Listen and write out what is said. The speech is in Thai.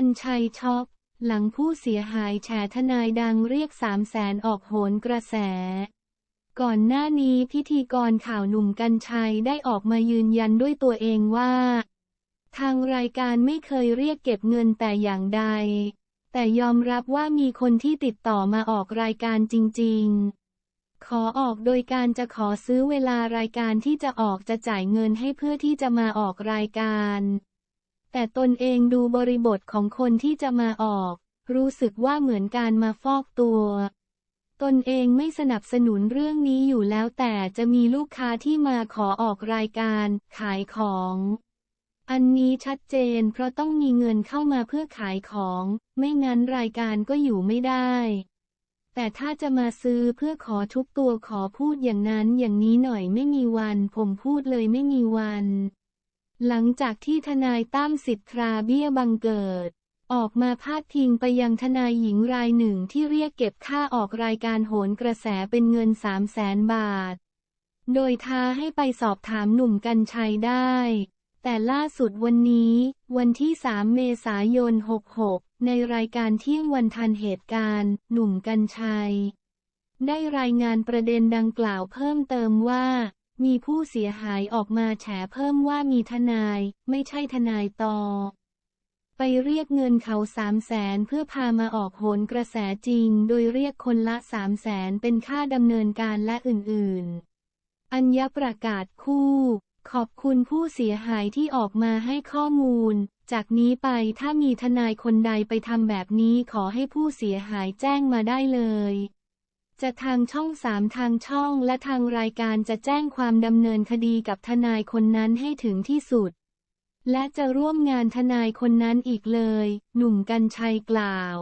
กัญชัยช็อกหลังผู้เสียหายแฉทนายดังเรียกสามแสนออกโหนกระแส ก่อนหน้านี้พิธีกรข่าวหนุ่มกัญชัยได้ออกมายืนยันด้วยตัวเองว่า ทางรายการไม่เคยเรียกเก็บเงินแต่อย่างใด แต่ยอมรับว่ามีคนที่ติดต่อมาออกรายการจริง ๆ ขอออกโดยการจะขอซื้อเวลารายการที่จะออกจะจ่ายเงินให้เพื่อที่จะมาออกรายการ แต่ตนเองดูบริบทของคนที่จะมาออก รู้สึกว่าเหมือนการมาฟอกตัว ตนเองไม่สนับสนุนเรื่องนี้อยู่แล้วแต่จะมีลูกค้าที่มาขอออกรายการ ขายของ อันนี้ชัดเจนเพราะต้องมีเงินเข้ามาเพื่อขายของ ไม่งั้นรายการก็อยู่ไม่ได้แต่ถ้าจะมาซื้อเพื่อขอทุกตัวขอพูดอย่างนั้นอย่างนี้หน่อยไม่มีวัน ผมพูดเลยไม่มีวัน หลังจากที่ทนายตั้มสิทธาเบี้ยบังเกิด ออกมาพาดพิงไปยังทนายหญิงรายหนึ่งที่เรียกเก็บค่าออกรายการโหนกระแสเป็นเงิน 3 0 0แสนบาท โดยท้าให้ไปสอบถามหนุ่มกัญชัยได้ แต่ล่าสุดวันนี้ วันที่ 3 เมษายน 66 ในรายการเที่ยงวันทันเหตุการณ์ หนุ่มกัญชัย ได้รายงานประเด็นดังกล่าวเพิ่มเติมว่า มีผู้เสียหายออกมาแฉเพิ่มว่ามีทนาย ไม่ใช่ทนายตอ ไปเรียกเงินเขาสามแสนเพื่อพามาออกโหนกระแสจริง โดยเรียกคนละสามแสนเป็นค่าดำเนินการและอื่นๆ อัญญประกาศคู่ ขอบคุณผู้เสียหายที่ออกมาให้ข้อมูล จากนี้ไปถ้ามีทนายคนใดไปทำแบบนี้ขอให้ผู้เสียหายแจ้งมาได้เลย จะทางช่องสามทางช่องและทางรายการจะแจ้งความดำเนินคดีกับทนายคนนั้นให้ถึงที่สุด และจะร่วมงานทนายคนนั้นอีกเลย หนุ่มกัญชัยกล่าว